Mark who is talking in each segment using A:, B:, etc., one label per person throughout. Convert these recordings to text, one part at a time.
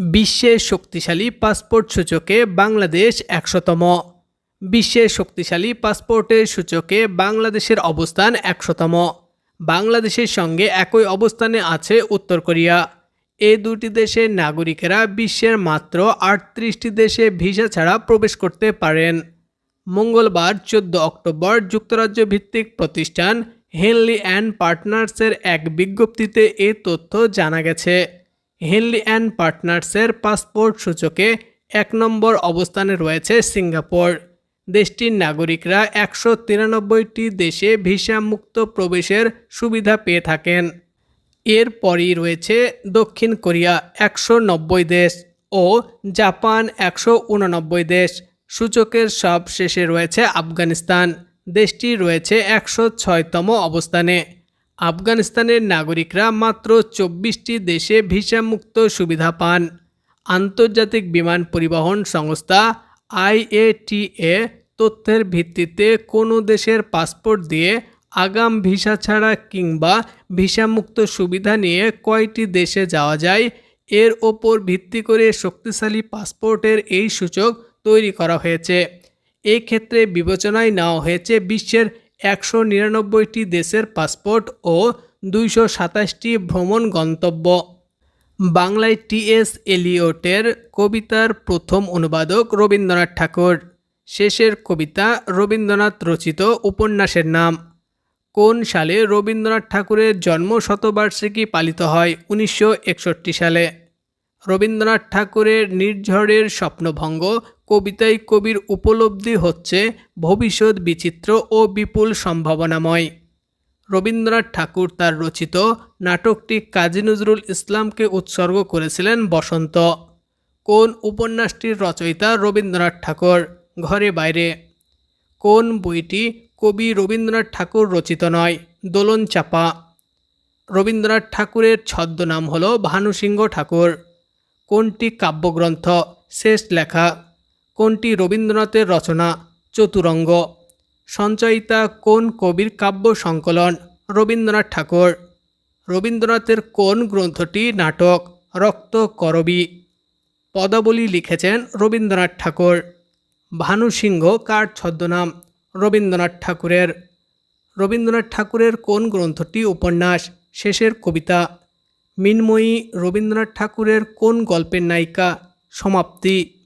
A: বিশ্বের শক্তিশালী পাসপোর্ট সূচকে বাংলাদেশ একশোতম। বিশ্বের শক্তিশালী পাসপোর্টের সূচকে বাংলাদেশের অবস্থান একশোতম। বাংলাদেশের সঙ্গে একই অবস্থানে আছে উত্তর কোরিয়া। এ দুটি দেশের নাগরিকেরা বিশ্বের মাত্র আটত্রিশটি দেশে ভিসা ছাড়া প্রবেশ করতে পারেন। মঙ্গলবার চোদ্দ অক্টোবর যুক্তরাজ্য ভিত্তিক প্রতিষ্ঠান হেনলি অ্যান্ড পার্টনার্সের এক বিজ্ঞপ্তিতে এ তথ্য জানা গেছে। হেনলি অ্যান্ড পার্টনার্সের পাসপোর্ট সূচকে এক নম্বর অবস্থানে রয়েছে সিঙ্গাপুর। দেশটির নাগরিকরা একশো তিরানব্বইটি দেশে ভিসা মুক্ত প্রবেশের সুবিধা পেয়ে থাকেন। এরপরই রয়েছে দক্ষিণ কোরিয়া, একশো নব্বই দেশ ও জাপান, একশো উননব্বই দেশ। সূচকের সব শেষে রয়েছে আফগানিস্তান। দেশটি রয়েছে একশো ছয়তম অবস্থানে। আফগানিস্তানের নাগরিকরা মাত্র চব্বিশটি দেশে ভিসামুক্ত সুবিধা পান। আন্তর্জাতিক বিমান পরিবহন সংস্থা আইএটিএ তথ্যের ভিত্তিতে কোনো দেশের পাসপোর্ট দিয়ে আগাম ভিসা ছাড়া কিংবা ভিসামুক্ত সুবিধা নিয়ে কয়টি দেশে যাওয়া যায়, এর ওপর ভিত্তি করে শক্তিশালী পাসপোর্টের এই সূচক তৈরি করা হয়েছে। এই ক্ষেত্রে বিবেচনায় নেওয়া হয়েছে বিশ্বের একশো নিরানব্বইটি দেশের পাসপোর্ট ও দুইশো সাতাশটি ভ্রমণ গন্তব্য। বাংলায় টিএস এলিয়টের কবিতার প্রথম অনুবাদক রবীন্দ্রনাথ ঠাকুর। শেষের কবিতা রবীন্দ্রনাথ রচিত উপন্যাসের নাম। কোন সালে রবীন্দ্রনাথ ঠাকুরের জন্ম শতবার্ষিকী পালিত হয় উনিশশো একষট্টি সালে? রবীন্দ্রনাথ ঠাকুরের নির্ঝরের স্বপ্নভঙ্গ কবিতায় কবির উপলব্ধি হচ্ছে ভবিষ্যৎ বিচিত্র ও বিপুল সম্ভাবনাময়। রবীন্দ্রনাথ ঠাকুর তার রচিত নাটকটি কাজী নজরুল ইসলামকে উৎসর্গ করেছিলেন বসন্ত। কোন উপন্যাসটির রচয়িতা রবীন্দ্রনাথ ঠাকুর? ঘরে বাইরে। কোন বইটি কবি রবীন্দ্রনাথ ঠাকুর রচিত নয়? দোলন চাপা। রবীন্দ্রনাথ ঠাকুরের ছদ্মনাম হল ভানুসিংহ ঠাকুর। কোনটি কাব্যগ্রন্থ? শেষ লেখা। কোনটি রবীন্দ্রনাথের রচনা? চতুরঙ্গ। সঞ্চয়িতা কোন কবির কাব্য সংকলন? রবীন্দ্রনাথ ঠাকুর। রবীন্দ্রনাথের কোন গ্রন্থটি নাটক? রক্ত করবী। পদাবলী লিখেছেন রবীন্দ্রনাথ ঠাকুর। ভানু সিংহ কার ছদ্মনাম? রবীন্দ্রনাথ ঠাকুরের। রবীন্দ্রনাথ ঠাকুরের কোন গ্রন্থটি উপন্যাস? শেষের কবিতা। মিনময়ী রবীন্দ্রনাথ ঠাকুরের কোন গল্পের নায়িকা? সমাপ্তি।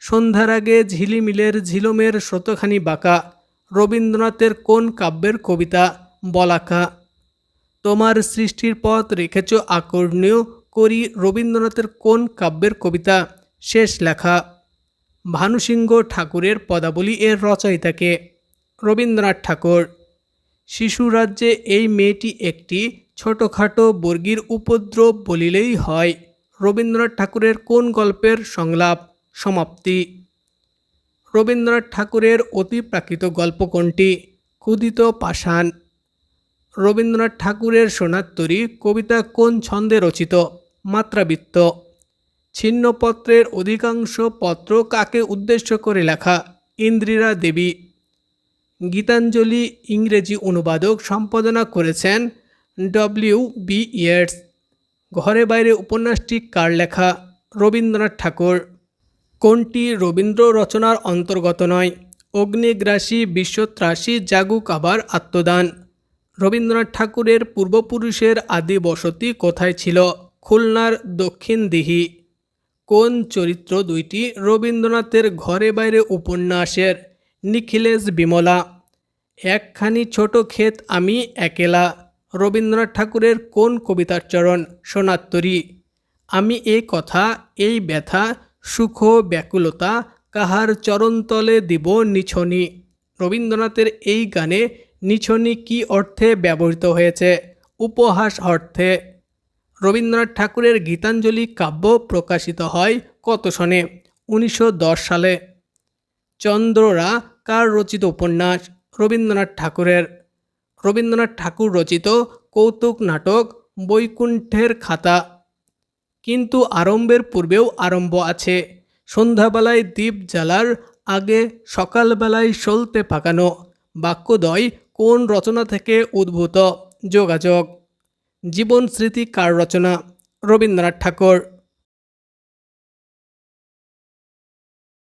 A: সন্ধ্যার আগে ঝিলিমিলের ঝিলমের শতখানি বাঁকা, রবীন্দ্রনাথের কোন কাব্যের কবিতা বলাকা? তোমার সৃষ্টির পথ রেখেছ আকর্ণীয়, করি রবীন্দ্রনাথের কোন কাব্যের কবিতা শেষ লেখা? ভানুসিংহ ঠাকুরের পদাবলী এর রচয়িতাকে রবীন্দ্রনাথ ঠাকুর। শিশু রাজ্যে এই মেয়েটি একটি ছোটোখাটো বর্গীর উপদ্রব বলিলেই হয়। রবীন্দ্রনাথ ঠাকুরের কোন গল্পের সংলাপ সমাপ্তি। রবীন্দ্রনাথ ঠাকুরের অতি প্রাকৃত গল্প কোনটি? ক্ষুদিত পাষাণ। রবীন্দ্রনাথ ঠাকুরের সোনাত্তরী কবিতা কোন ছন্দে রচিত? মাত্রাবৃত্ত। ছিন্নপত্রের অধিকাংশ পত্র কাকে উদ্দেশ্য করে লেখা? ইন্দ্রিরা দেবী। গীতাঞ্জলি ইংরেজি অনুবাদক, সম্পাদনা করেছেন ডব্লিউ বি ইয়ার্স ঘরে বাইরে উপন্যাসটি কার লেখা? রবীন্দ্রনাথ ঠাকুর। কোনটি রবীন্দ্র রচনার অন্তর্গত নয়? অগ্নিগ্রাসী, বিশ্বত্রাসী, জাগুক আবার আত্মদান। রবীন্দ্রনাথ ঠাকুরের পূর্বপুরুষের আদি বসতি কোথায় ছিল? খুলনার দক্ষিণ দিহি কোন চরিত্র দুইটি রবীন্দ্রনাথের ঘরে বাইরে উপন্যাসের? নিখিলেশ বিমলা। একখানি ছোট ক্ষেত আমি একেলা। রবীন্দ্রনাথ ঠাকুরের কোন কবিতার চরণ? সোনাত্তরী। আমি এই কথা, এই ব্যথা সুখ ব্যাকুলতা, কাহার চরণতলে দিব নিছনি। রবীন্দ্রনাথের এই গানে নিছনি কি অর্থে ব্যবহৃত হয়েছে? উপহাস অর্থে। রবীন্দ্রনাথ ঠাকুরের গীতাঞ্জলি কাব্য প্রকাশিত হয় কত সনে? উনিশশো দশ সালে। চন্দ্ররা কার রচিত উপন্যাস? রবীন্দ্রনাথ ঠাকুরের। রবীন্দ্রনাথ ঠাকুর রচিত কৌতুক নাটক বৈকুণ্ঠের খাতা। কিন্তু আরম্ভের পূর্বেও আরম্ভ আছে। সন্ধ্যাবেলায় দ্বীপ জ্বালার আগে সকালবেলায় সলতে পাকানো বাক্যদয় কোন রচনা থেকে উদ্ভূত? যোগাযোগ। জীবন স্মৃতি কার রচনা? রবীন্দ্রনাথ ঠাকুর।